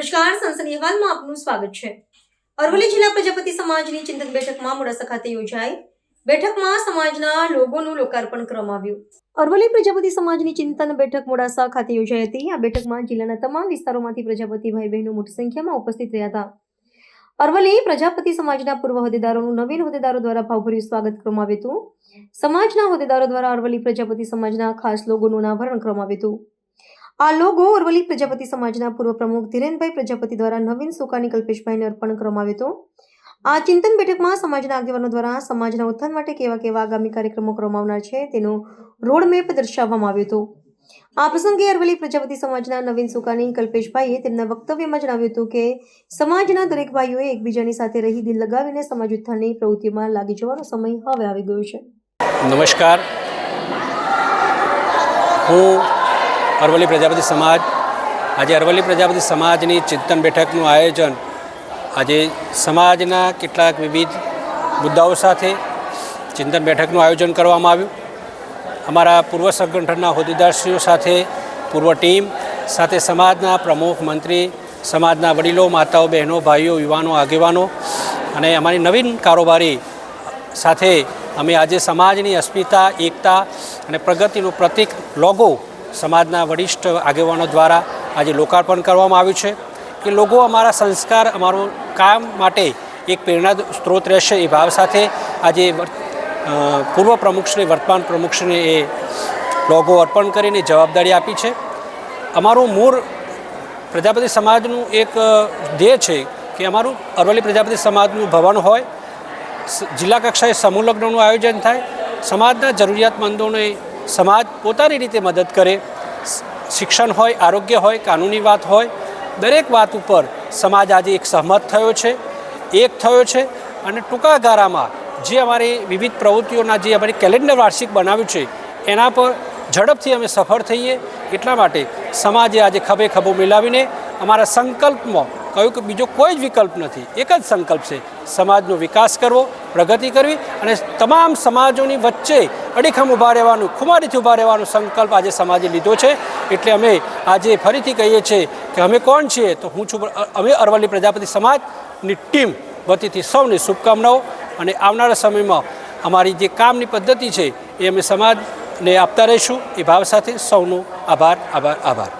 અહેવાલમાં આપનું સ્વાગત છે. અરવલ્લી જિલ્લા પ્રજાપતિ સમાજની ચિંતન બેઠકમાં મોડાસા ખાતે યોજાઈ બેઠકમાં સમાજના લોગોનું લોકાર્પણ કરવામાં આવ્યું. અરવલ્લી પ્રજાપતિ સમાજની ચિંતન બેઠક મોડાસા ખાતે યોજાઈ હતી. આ બેઠકમાં જિલ્લાના તમામ વિસ્તારોમાંથી પ્રજાપતિ ભાઈ બહેનો મોટી સંખ્યામાં ઉપસ્થિત રહ્યા હતા. અરવલ્લી પ્રજાપતિ સમાજના પૂર્વ હોદ્દેદારોનું નવીન હોદ્દેદારો દ્વારા ભાવભર્યું સ્વાગત કરવામાં આવ્યું હતું. સમાજના હોદ્દેદારો દ્વારા અરવલ્લી પ્રજાપતિ સમાજના ખાસ લોગોનું અનાવરણ કરવામાં આવ્યું હતું. આ લોગો અરવલ્લી પ્રજાપતિ સમાજના પૂર્વ પ્રમુખ ધીરેનભાઈ પ્રજાપતિ દ્વારા નવીન સુકાની કલ્પેશભાઈને અર્પણ કરવામાં આવ્યો હતો. આ ચિંતન બેઠકમાં સમાજના આગેવાનો દ્વારા સમાજના ઉત્થાન માટે કેવા કેવા આગામી કાર્યક્રમો કરવામાં આવનાર છે તેનો રોડમેપ દર્શાવવામાં આવ્યો હતો. આ પ્રસંગે અરવલ્લી પ્રજાપતિ સમાજના નવીન સુકાની કલ્પેશભાઈએ તેમના વક્તવ્યમાં જણાવ્યું હતું કે, સમાજના દરેક ભાઈઓએ એકબીજાની સાથે રહી દિલ લગાવીને સમાજ ઉત્થાનની પ્રવૃત્તિમાં લાગી જવાનો સમય હવે આવી ગયો છે. નમસ્કાર. હું અરવલ્લી પ્રજાપતિ સમાજ. આજે અરવલ્લી પ્રજાપતિ સમાજની ચિંતન બેઠકનું આયોજન આજે સમાજના કેટલાક વિવિધ મુદ્દાઓ સાથે ચિંતન બેઠકનું આયોજન કરવામાં આવ્યું. અમારા પૂર્વ સંગઠનના હોદ્દેદારશ્રીઓ સાથે પૂર્વ ટીમ સાથે સમાજના પ્રમુખ મંત્રી, સમાજના વડીલો, માતાઓ, બહેનો, ભાઈઓ, યુવાનો, આગેવાનો અને અમારી નવીન કારોબારી સાથે અમે આજે સમાજની અસ્મિતા, એકતા અને પ્રગતિનું પ્રતિક, લોગો સમાજના વરિષ્ઠ આગેવાનો દ્વારા આજે લોકાર્પણ કરવામાં આવ્યું છે કે લોગો અમારા સંસ્કાર, અમારું કામ માટે એક પ્રેરણા સ્ત્રોત રહેશે એ ભાવ સાથે આજે પૂર્વ પ્રમુખશ્રી વર્તમાન પ્રમુખશ્રીને એ લોગો અર્પણ કરીને જવાબદારી આપી છે. અમારું મૂળ પ્રજાપતિ સમાજનું એક ધ્યેય છે કે અમારું અરવલ્લી પ્રજાપતિ સમાજનું ભવન હોય. જિલ્લા કક્ષાએ સમૂહ લગ્નનું આયોજન થાય. સમાજના જરૂરિયાતમંદોને સમાજ પોતાની રીતે મદદ કરે. શિક્ષણ હોય, આરોગ્ય હોય, કાનૂની વાત હોય, દરેક વાત ઉપર સમાજ આજે એક સહમત થયો છે, એક થયો છે અને ટૂંકા ગાળામાં જે અમારી વિવિધ પ્રવૃત્તિઓના જે અમારી કેલેન્ડર વાર્ષિક બનાવ્યું છે, એના પર ઝડપથી અમે સફળ થઈએ. એટલા માટે સમાજે આજે ખભે ખભો મિલાવીને અમારા સંકલ્પમાં કહ્યું કે બીજો કોઈ જ વિકલ્પ નથી. એક જ સંકલ્પ છે, સમાજનો વિકાસ કરવો. પ્રગતિ કરવી અને તમામ સમાજોની વચ્ચે અડીખમ ઊભા રહેવાનું, ખુમારીથી ઊભા રહેવાનો સંકલ્પ આજે સમાજે લીધો છે. એટલે અમે આજે ફરીથી કહીએ છીએ કે અમે કોણ છીએ? તો હું છું અમે અરવલ્લી પ્રજાપતિ સમાજની ટીમ. વતીથી સૌને શુભકામનાઓ અને આવનારા સમયમાં અમારી જે કામની પદ્ધતિ છે એ અમે સમાજને આપતા રહીશું. એ ભાવ સાથે સૌનો આભાર આભાર આભાર.